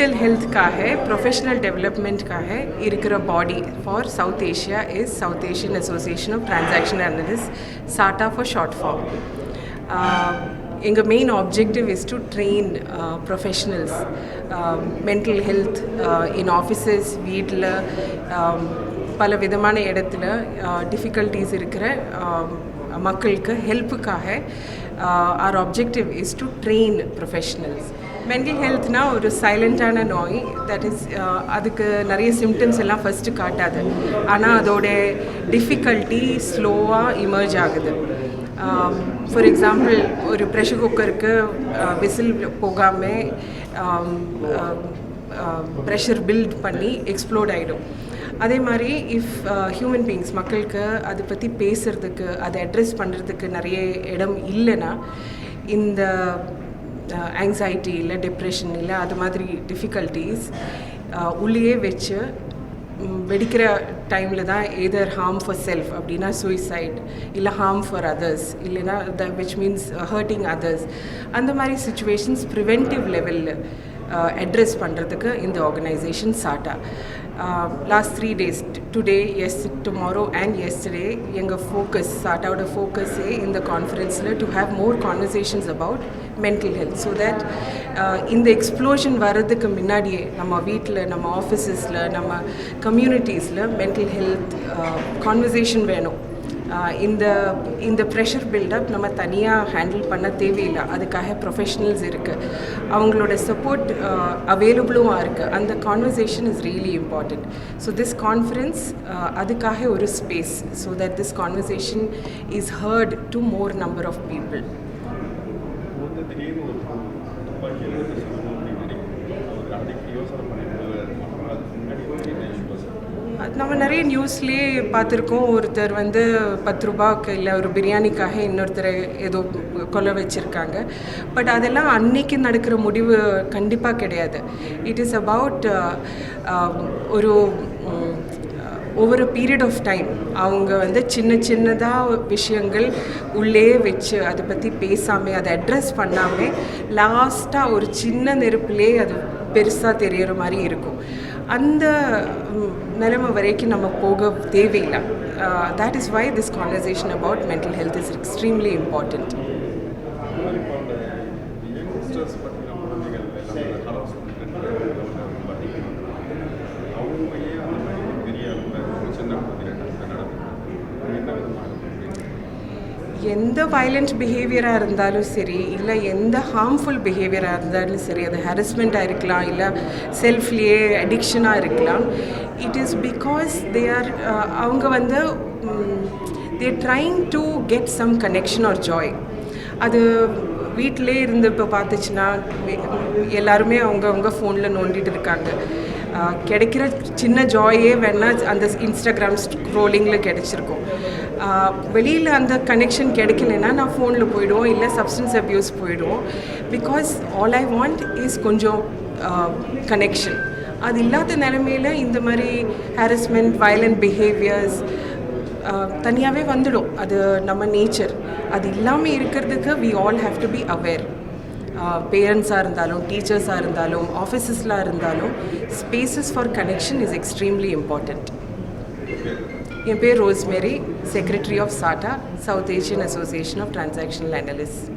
Mental ஹெல்த்துக்காக professional டெவலப்மெண்ட்காக இருக்கிற body for South Asia is South Asian association of transaction analyst SATA for short form எங்கள் main objective is to train professionals mental health in offices வீட்டில் பல விதமான இடத்துல difficulties இருக்கிற மக்களுக்கு ஹெல்ப்புக்காக our objective is to train professionals mental ஹெல்த்னா ஒரு சைலண்ட்டான நோய். தட் இஸ் uh, அதுக்கு நிறைய சிம்டம்ஸ் எல்லாம் ஃபஸ்ட்டு காட்டாது. ஆனால் அதோட டிஃபிகல்ட்டி ஸ்லோவாக இமர்ஜ் ஆகுது. Um, ஃபார் எக்ஸாம்பிள் ஒரு ப்ரெஷர் குக்கருக்கு விசில் போகாமல் ப்ரெஷர் பில்ட் பண்ணி எக்ஸ்ப்ளோர்ட் ஆகிடும் அதே மாதிரி இஃப் ஹியூமன் பீயிங்ஸ் மக்களுக்கு அதை பற்றி பேசுகிறதுக்கு அதை அட்ரெஸ் பண்ணுறதுக்கு நிறைய இடம் இல்லைன்னா இந்த ஆங்ஸைட்டி இல்லை டிப்ரெஷன் இல்லை அது மாதிரி டிஃபிகல்ட்டிஸ் உள்ளேயே வச்சு வெடிக்கிற டைமில் தான் எதர் ஹார்ம் ஃபார் செல்ஃப் அப்படின்னா சூசைட் இல்லை ஹார்ம் ஃபார் அதர்ஸ் இல்லைன்னா the which means hurting others அந்த மாதிரி சுச்சுவேஷன்ஸ் ப்ரிவென்டிவ் லெவலில் அட்ரஸ் பண்ணுறதுக்கு இந்த organisation SATA last three days today S tomorrow and yesterday எங்கள் ஃபோக்கஸ் சாட்டாவோட ஃபோக்கஸே இந்த கான்ஃபரன்ஸில் to have more conversations about mental health so that இந்த எக்ஸ்ப்ளோஷன் வர்றதுக்கு முன்னாடியே நம்ம வீட்டில் நம்ம ஆஃபீஸஸில் நம்ம கம்யூனிட்டிஸில் மென்டல் ஹெல்த் கான்வர்சேஷன் வேணும். இந்த இந்த ப்ரெஷர் பில்டப் நம்ம தனியாக ஹேண்டில் பண்ண தேவையில்லை. அதுக்காக ப்ரொஃபஷனல்ஸ் இருக்குது அவங்களோட சப்போர்ட் அவைலபிளும் இருக்குது அந்த conversation is really important so this conference அதுக்காக ஒரு space so that this conversation is heard to more number of people நம்ம நிறைய நியூஸ்லேயே பார்த்துருக்கோம். ஒருத்தர் வந்து பத்து ரூபாய்க்கு இல்லை ஒரு பிரியாணிக்காக இன்னொருத்தரை ஏதோ கொலை வச்சுருக்காங்க. பட் அதெல்லாம் அன்னைக்கு நடக்கிற முடிவு கண்டிப்பாக கிடையாது. இட் இஸ் அபவுட் ஒரு ஒவ்வொரு பீரியட் ஆஃப் டைம் அவங்க வந்து சின்ன சின்னதாக விஷயங்கள் உள்ளே வச்சு அதை பற்றி பேசாமல் அதை அட்ரஸ் பண்ணாமல் லாஸ்ட்டாக ஒரு சின்ன நெருப்புலேயே அது பெருசாக தெரியற மாதிரி இருக்கும். அந்த நிலைமை வரைக்கும் நம்ம போக தேவையில்லை. That is why this conversation about mental health is extremely important எந்த வயலண்ட் பிஹேவியராக இருந்தாலும் சரி இல்லை எந்த ஹார்ம்ஃபுல் பிஹேவியராக இருந்தாலும் சரி அது ஹரஸ்மெண்ட்டாக இருக்கலாம் இல்லை செல்ஃப்லேயே அடிக்ஷனாக இருக்கலாம். It is because they are அவங்க வந்து they trying to get some connection or joy அது வீட்டிலே இருந்து இப்போ பார்த்துச்சுன்னா எல்லாருமே அவங்கவுங்க ஃபோனில் நோண்டிட்டு இருக்காங்க. கிடைக்கிற சின்ன ஜாயே வேணால் அந்த இன்ஸ்டாகிராம் ஸ்க்ரோலிங்கில் கிடச்சிருக்கும். வெளியில் அந்த கனெக்ஷன் கிடைக்கலன்னா நான் ஃபோனில் போயிடுவோம் இல்லை சப்ஸ்டன்ஸ் அப்யூஸ் போயிடுவோம். Because all I want is கொஞ்சம் கனெக்ஷன் அது இல்லாத நிலமையில் இந்த மாதிரி ஹாரஸ்மெண்ட் வயலண்ட் பிஹேவியர்ஸ் தனியாகவே வந்துடும். அது நம்ம நேச்சர் அது இல்லாமல் இருக்கிறதுக்கு we all have to be aware பேரண்ட்ஸாக இருந்தாலும் டீச்சர்ஸாக இருந்தாலும் ஆஃபீஸஸ்லாம் இருந்தாலும் spaces for connection is extremely important என் பேர் Rosemary secretary of SATA South Asian association of transactional analyst